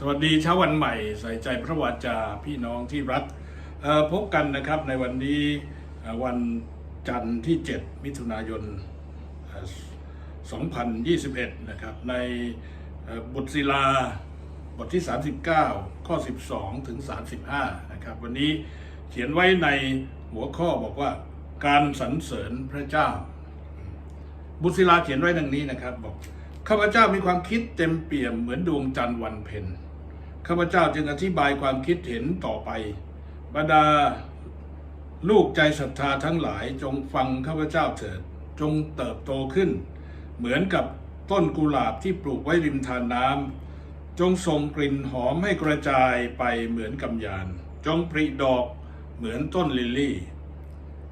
สวัสดีเช้าวันใหม่ใส่ใจพระวาจาพี่น้องที่รักพบกันนะครับในวันนี้วันจันทร์ที่ 7 มิถุนายนเอ่อ2021 นะครับ ในบทศิลาบทที่ 39 ข้อ 12 ถึง 35 นะครับ วันนี้เขียนไว้ในหัวข้อบอกว่าการสรรเสริญพระเจ้า บุตรศิลาเขียนไว้ดังนี้นะครับบอก ข้าพเจ้ามีความคิดเต็มเปี่ยมเหมือนดวงจันทร์วันเพ็ญข้าพเจ้าจึงอธิบายความคิดเห็นต่อไป บรรดาลูกใจศรัทธาทั้งหลายจงฟังข้าพเจ้าเถิดจงเติบโตขึ้น เหมือนกับต้นกุหลาบที่ปลูกไว้ริมทานน้ำจงส่งกลิ่นหอมให้กระจายไปเหมือนกำยาน จงปริดอกเหมือนต้นลิลลี่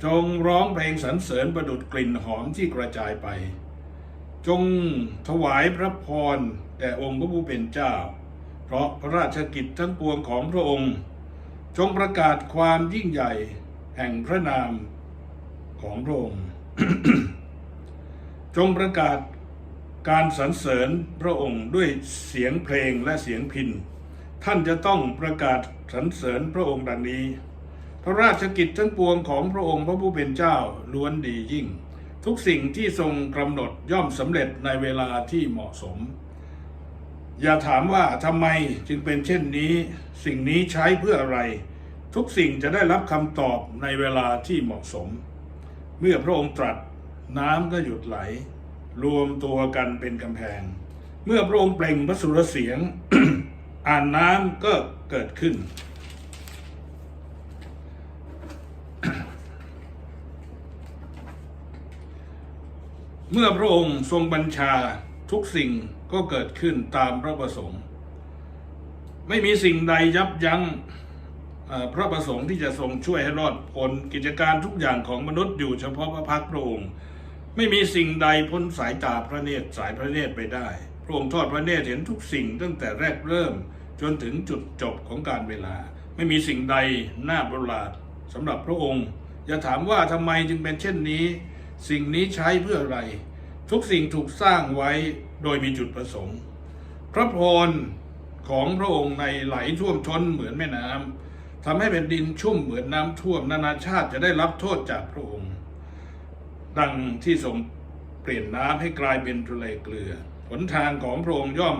จงร้องเพลงสรรเสริญประดุดกลิ่นหอมที่กระจายไป จงถวายพระพรแด่องค์พระผู้เป็นเจ้า เพราะพระราชกิจทั้งปวงของพระองค์ จงประกาศความยิ่งใหญ่แห่งพระนามของพระองค์ จงประกาศการสรรเสริญพระองค์ด้วยเสียงเพลงและเสียงพินท่านจะต้องประกาศสรรเสริญพระองค์ดังนี้ พระราชกิจทั้งปวงของพระองค์พระผู้เป็นเจ้าล้วนดียิ่ง ทุกสิ่งที่ทรงกำหนดย่อมสำเร็จในเวลาที่เหมาะสม อย่าถามว่าทำไมจึงเป็นเช่นนี้ สิ่งนี้ใช้เพื่ออะไร ทุกสิ่งจะได้รับคำตอบในเวลาที่เหมาะสม เมื่อพระองค์ตรัสน้ำก็หยุดไหล รวมตัวกันเป็นกำแพง เมื่อพระองค์เปล่งพระสุรเสียง อ่านน้ำก็เกิดขึ้น เมื่อพระองค์ทรงบัญชาทุกสิ่งก็เกิดขึ้นตามพระประสงค์ ไม่มีสิ่งใดยับยั้งพระประสงค์ที่จะทรงช่วยให้รอดพ้นกิจการทุกอย่างของมนุษย์อยู่เฉพาะพระพักตร์พระองค์ ไม่มีสิ่งใดพ้นสายตาพระเนตรสายพระเนตรไปได้ พระองค์ทอดพระเนตรเห็นทุกสิ่งตั้งแต่แรกเริ่มจนถึงจุดจบของการเวลา ไม่มีสิ่งใดน่าประหลาดสำหรับพระองค์อย่าถามว่าทำไมจึงเป็นเช่นนี้ สิ่งนี้ใช้เพื่ออะไร ทุกสิ่งถูกสร้างไว้โดยมีจุดประสงค์ พระพรของพระองค์ในไหลท่วมท้นเหมือนแม่น้ำทำให้เป็นดินชุ่มเหมือนน้ำท่วมนานาชาติจะได้รับโทษจากพระองค์ ดังที่ทรงเปลี่ยนน้ำให้กลายเป็นทะเลเกลือหนทางของพระองค์ย่อม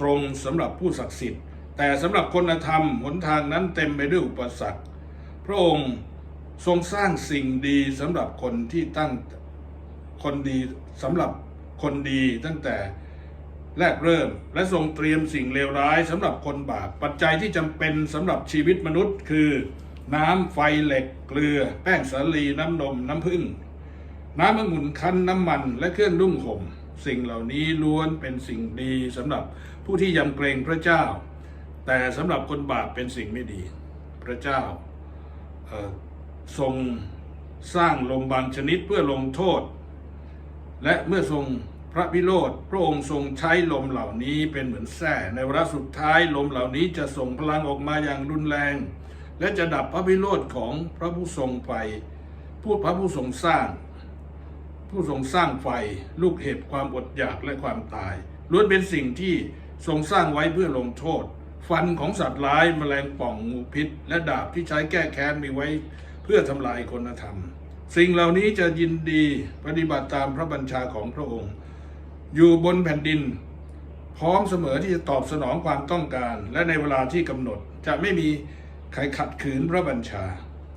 ตรงสำหรับผู้ศักดิ์สิทธิ์ แต่สำหรับคนธรรมหนทางนั้นเต็มไปด้วยอุปสรรค พระองค์ ทรงสร้างสิ่งดีสำหรับคนที่ตั้งคนดีสำหรับคนดีตั้งแต่แรกเริ่ม และทรงเตรียมสิ่งเลวร้ายสำหรับคนบาปปัจจัยที่จำเป็นสำหรับชีวิตมนุษย์ คือ น้ำไฟเหล็ก เกลือ แป้งสาลีน้ำนมน้ำผึ้งน้ำองุ่นคั้นน้ำมันและเครื่องนุ่งห่มสิ่งเหล่านี้ล้วนเป็นสิ่งดีสำหรับผู้ที่ยำเกรงพระเจ้า แต่สำหรับคนบาปเป็นสิ่งไม่ดี พระเจ้า ทรงสร้างลมบางชนิดเพื่อลงโทษ และเมื่อทรงพระพิโรธพระองค์ทรงใช้ลมเหล่านี้เป็นเหมือนแส้ในวารสุดท้ายลมเหล่านี้จะส่งพลังออกมาอย่างรุนแรง และจะดับพระพิโรธของพระผู้ทรงไฟผู้พระผู้ทรงสร้าง ผู้ทรงสร้างไฟลูกเห็บความอดอยากและความตายล้วนเป็นสิ่งที่ทรงสร้างไว้เพื่อลงโทษ ฟันของสัตว์ร้ายแมลงป่องงูพิษ และดาบที่ใช้แก้แค้นมีไว้ เพื่อทำลายคนธรรม สิ่งเหล่านี้จะยินดีปฏิบัติตามพระบัญชาของพระองค์ อยู่บนแผ่นดิน พร้อมเสมอที่จะตอบสนองความต้องการ และในเวลาที่กำหนดจะไม่มีใครขัดขืนพระบัญชา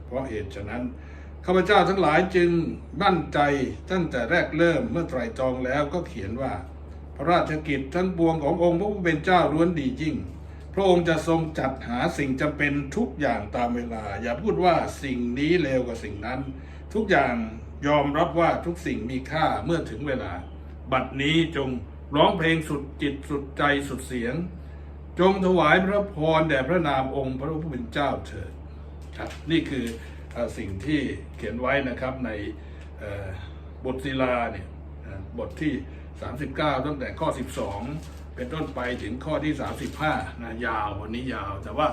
เพราะเหตุฉะนั้นข้าพเจ้าทั้งหลายจึงมั่นใจตั้งแต่แรกเริ่มเมื่อไตรตรองแล้วก็เขียนว่า พระราชกิจทั้งปวงขององค์พระผู้เป็นเจ้าล้วนดียิ่ง พระองค์จะทรงจัดหาสิ่งจำเป็นทุกอย่างตามเวลา อย่าพูดว่าสิ่งนี้เลวกว่าสิ่งนั้น ทุกอย่างยอมรับว่าทุกสิ่งมีค่าเมื่อถึงเวลา บัดนี้จงร้องเพลงสุดจิตสุดใจสุดเสียง จงถวายพระพรแด่พระนามองค์พระผู้เป็นเจ้าเถิดครับนี่คือสิ่งที่เขียนไว้นะครับในบทศิลาเนี่ยบทที่ 39 ตั้งแต่ข้อ 12 เป็นต้นไปถึงข้อที่ 35นะยาววันนี้ยาว แต่ว่า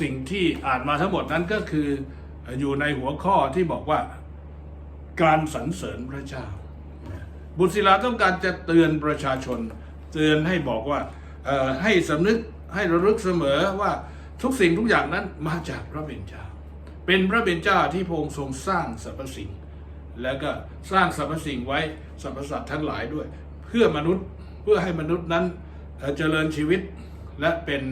สิ่งที่อ่านมาทั้งหมดนั้นก็คืออยู่ในหัวข้อที่บอกว่าการสรรเสริญพระเจ้า บุตรศิลาต้องการจะเตือนประชาชน เตือนให้บอกว่าให้สำนึกให้ระลึกเสมอว่าทุกสิ่งทุกอย่างนั้นมาจากพระเป็นเจ้าเป็นพระเป็นเจ้าที่พระองค์ทรงสร้างสรรพสิ่ง แล้วก็สร้างสรรพสิ่งไว้สรรพสัตว์ทั้งหลายด้วย เพื่อมนุษย์เพื่อให้มนุษย์นั้นเจริญชีวิตและเป็น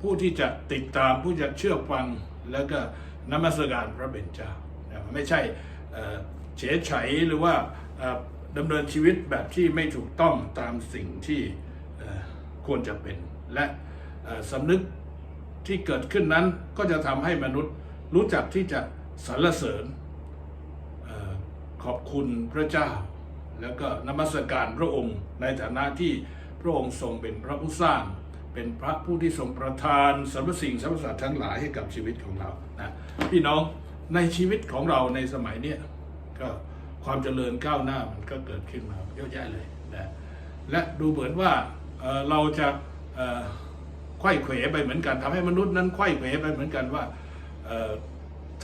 ผู้ที่จะติดตามผู้จะเชื่อฟังแล้วก็นมัสการพระเป็นเจ้าไม่ใช่เอ่อเฉยหรือว่าดำเนินชีวิตแบบที่ไม่ถูกต้องตามสิ่งที่ควรจะเป็น และสำนึกที่เกิดขึ้นนั้นก็จะทำให้มนุษย์รู้จักที่จะสรรเสริญ ขอบคุณพระเจ้า แล้วก็นมัสการพระองค์ในฐานะที่พระองค์ทรงเป็นพระผู้สร้าง เป็นพระผู้ที่ทรงประทานสรรพสิ่งสรรพสัตว์ทั้งหลายให้กับชีวิตของเรานะพี่น้องในชีวิตของเราในสมัยเนี้ยก็ความเจริญก้าวหน้ามันก็เกิดขึ้นมาเยอะแยะเลยนะและดูเหมือนว่าเเราจะไขว้เขวไปเหมือนกันทำให้มนุษย์นั้นไขว้เขวไปเหมือนกันว่า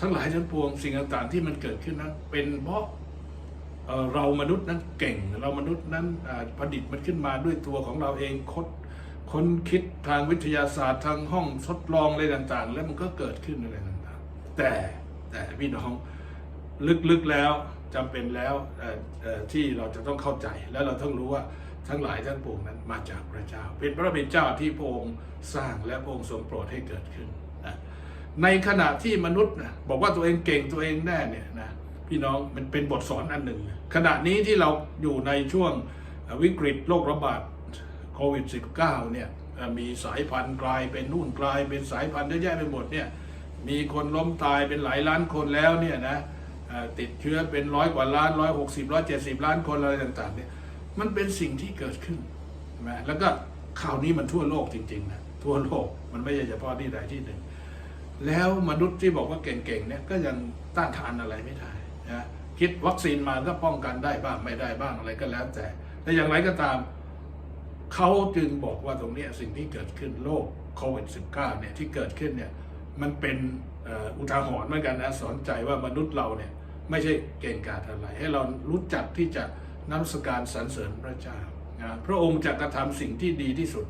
ทั้งหลายทั้งปวงสิ่งต่างๆที่มันเกิดขึ้นนั้นเป็นเพราะ เรามนุษย์นั้นเก่ง เรามนุษย์นั้นอ่าประดิษฐ์มันขึ้นมาด้วยตัวของเราเองคดค้นคิดทางวิทยาศาสตร์ทางห้องทดลองอะไรต่างๆ แล้วมันก็เกิดขึ้นอะไรต่างๆ แต่แต่พี่น้องลึกๆแล้วจำเป็นแล้วที่เราจะต้องเข้าใจแล้วเราต้องรู้ว่าทั้งหลายทั้งปวงนั้นมาจากพระเจ้า เป็นพระเป็นเจ้าที่พระองค์สร้างและพระองค์ทรงโปรดให้เกิดขึ้นนะในขณะที่มนุษย์นะบอกว่าตัวเองเก่งตัวเองแน่เนี่ยนะ พี่น้องมันเป็นบทสอนอันหนึ่ง ขณะนี้ที่เราอยู่ในช่วงวิกฤตโรคระบาดโควิด -19 เนี่ยเอ่อมีสายพันธุ์กลายเป็นนู่นกลายเป็นสายพันธุ์เยอะแยะไปหมดเนี่ยมีคนล้มตายเป็นหลายล้านคนแล้วเนี่ยนะติดเชื้อเป็นร้อยกว่าล้านร้อยหกสิบร้อยเจ็ดสิบล้านคนอะไรต่างๆเนี่ยมันเป็นสิ่งที่เกิดขึ้นใช่ไหมแล้วก็ข่าวนี้มันทั่วโลกจริงๆนะทั่วโลกมันไม่ใช่เฉพาะที่ใดที่หนึ่ง แล้วมนุษย์ที่บอกว่าเก่งๆเนี่ยก็ยังต้านทานอะไรไม่ได้ คิดวัคซีนมาก็ป้องกันได้บ้างไม่ได้บ้างอะไรก็แล้วแต่ แต่อย่างไรก็ตามเขาจึงบอกว่าตรงนี้สิ่งที่เกิดขึ้นโรคโควิด -19 เนี่ยที่เกิดขึ้นเนี่ยมันเป็นอุทาหรณ์เหมือนกันนะสอนใจว่ามนุษย์เราเนี่ยไม่ใช่เก่งกาจอะไร ให้เรารู้จักที่จะนมัสการสรรเสริญพระเจ้านะพระองค์จะกระทำสิ่งที่ดีที่สุด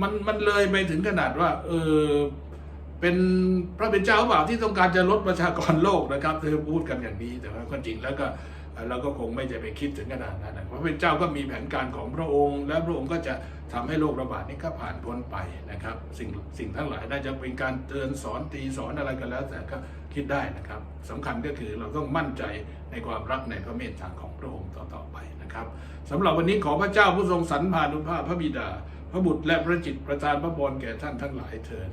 มันมันเลยไปถึงขนาดว่าเออ เป็นพระเป็นเจ้าเปล่าที่ต้องการจะลดประชากรโลกนะครับเธอพูดกันอย่างนี้แต่ว่าก็จริงแล้วก็เราก็คงไม่จะไปคิดถึงขนาดนั้นพระเป็นเจ้าก็มีแผนการของพระองค์ และพระองค์ก็จะทำให้โรคระบาดนี้ก็ผ่านพ้นไปนะครับ สิ่งสิ่งทั้งหลายน่าจะเป็นการเตือนสอนตีสอนอะไรกันแล้ว แต่ก็คิดได้นะครับสำคัญก็คือเราต้องมั่นใจในความรักในพระเมตตาของพระองค์ต่อๆไปนะครับสำหรับวันนี้ขอพระเจ้าผู้ทรงสรรพานุภาพพระบิดา พระบุตรและพระจิตประทานพระบรแก่ท่านทั้งหลายเถิด